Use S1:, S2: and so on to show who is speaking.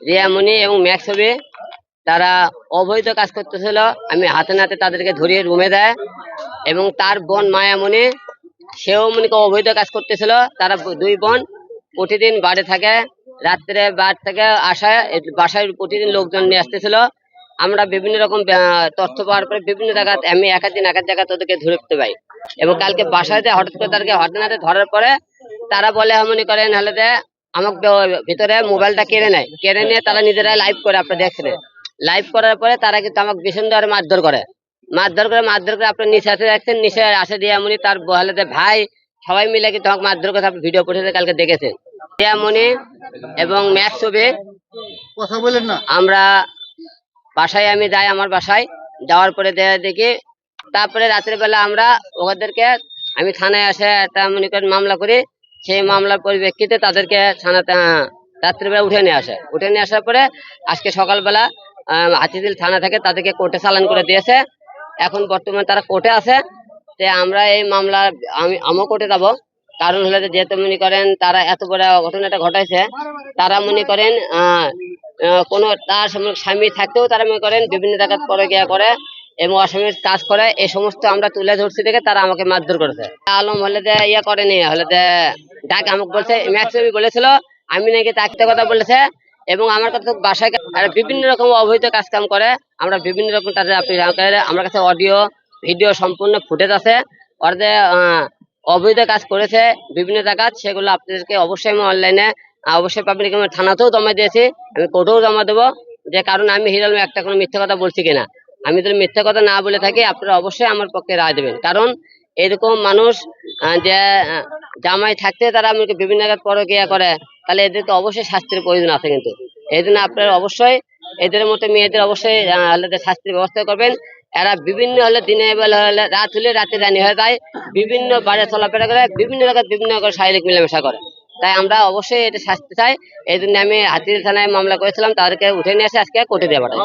S1: রিয়ামণি এবং ম্যাক্স হবে তারা অবৈধ কাজ করতেছিল। আমি হাতে নাতে তাদেরকে ধরিয়ে রুমে দেয় এবং তার বোন মায়ামণি সেও মনে অবৈধ কাজ করতেছিল। তারা দুই বোন প্রতিদিন বাড়ি থাকে, রাত্রে বাড়ি থেকে আসায় বাসায় প্রতিদিন লোকজন নিয়ে আসতেছিল। আমরা বিভিন্ন রকম তথ্য পাওয়ার পরে বিভিন্ন জায়গা আমি এক এক দিন এক এক জায়গা তাদেরকে ধরতে পাই। এবং কালকে বাসায় হঠাৎ করে তাদেরকে নাতে ধরার পরে তারা বলে মনে করেন, হলে আমাকে ভিতরে মোবাইলটা কেড়ে নেয়। কেড়ে নিয়ে তারা নিজেরা লাইভ করে আপনার দেখছেন লাইভ করার পরে তারা কিন্তু আমাকে ভীষণ ধরে মারধর করে। মারধর করে মারধর করে আপনার নিচে আসে দেখছেন নিচে আসে দিয়ে এমনি তার বলে যে ভাই সবাই মিলে কিন্তু আমাকে মারধর করে আপনি ভিডিও পড়ে কালকে দেখেছেন। দিয়ামণি এবং ম্যাচ ছবি
S2: কথা বলেন না।
S1: আমরা বাসায় আমি যাই আমার বাসায় যাওয়ার পরে দে- দেখি তারপরে রাতের বেলা আমরা ওদেরকে আমি থানায় আসে একটা মনে করেন মামলা করি সেই মামলার পরিপ্রেক্ষিতে তাদেরকে থানাতে রাত্রিবেলা উঠে নিয়ে আসে। উঠে নিয়ে আসার পরে আজকে সকালবেলা আহ, হাতিঝিল থানা থেকে তাদেরকে কোর্টে চালান করে দিয়েছে। এখন বর্তমানে তারা কোর্টে আছে। যে আমরা এই মামলা আমি আমিও কোর্টে যাব। কারণ হলে যেহেতু মনে করেন তারা এত বড় ঘটনাটা ঘটাইছে তারা মনে করেন কোনো তার স্বামী থাকতেও তারা মনে করেন বিভিন্ন জায়গায় পরে গিয়া করে। এবং অস্বামীর কাজ করে এই সমস্ত আমরা তুলে ধরছি দেখে তারা আমাকে মারধর করেছে। আলম হলে ইয়ে করেনি, হলে ডাক আমাকে বলছে ম্যাক্সিমি বলেছিল, আমি নাকি তাকে কথা বলেছে, এবং আমার কাছে বাসায় বিভিন্ন রকম অবৈধ কাজ কাম করে, আমরা বিভিন্ন রকম তাদের আমার কাছে অডিও ভিডিও সম্পূর্ণ ফুটেজ আছে, ওর অবৈধ কাজ করেছে, বিভিন্ন জায়গায় সেগুলো আপনাদেরকে অবশ্যই আমি অনলাইনে অবশ্যই পাবলিক থানাতেও জমা দিয়েছি, আমি কোর্টেও জমা দেবো, যে কারণ আমি হিরাল একটা কোনো মিথ্যা কথা বলছি কিনা। আমি যদি মিথ্যা কথা না বলে থাকি, আপনারা অবশ্যই আমার পক্ষে রায় দেবেন। কারণ এরকম মানুষ যে জামাই থাকতে তারা আমাকে বিভিন্ন জায়গায় পরকিয়া করে, তাহলে এদেরকে অবশ্যই শাস্তির প্রয়োজন আছে কিন্তু। এই জন্য আপনারা অবশ্যই, এদের মতো মেয়েদের অবশ্যই শাস্তির ব্যবস্থা করবেন। এরা বিভিন্ন হলে দিনে বেলা হলে, রাত হলে রাতে রানি হয়ে যায়, বিভিন্ন বাড়ি চলাফেরা করে, বিভিন্ন জায়গায় বিভিন্ন রকম শারীরিক মেলামেশা করে। তাই আমরা অবশ্যই এটা শাস্তি চাই। এই জন্য আমি হাতির থানায় মামলা করেছিলাম, তাদেরকে উঠে নিয়ে এসে আজকে কোর্টে পাঠাই।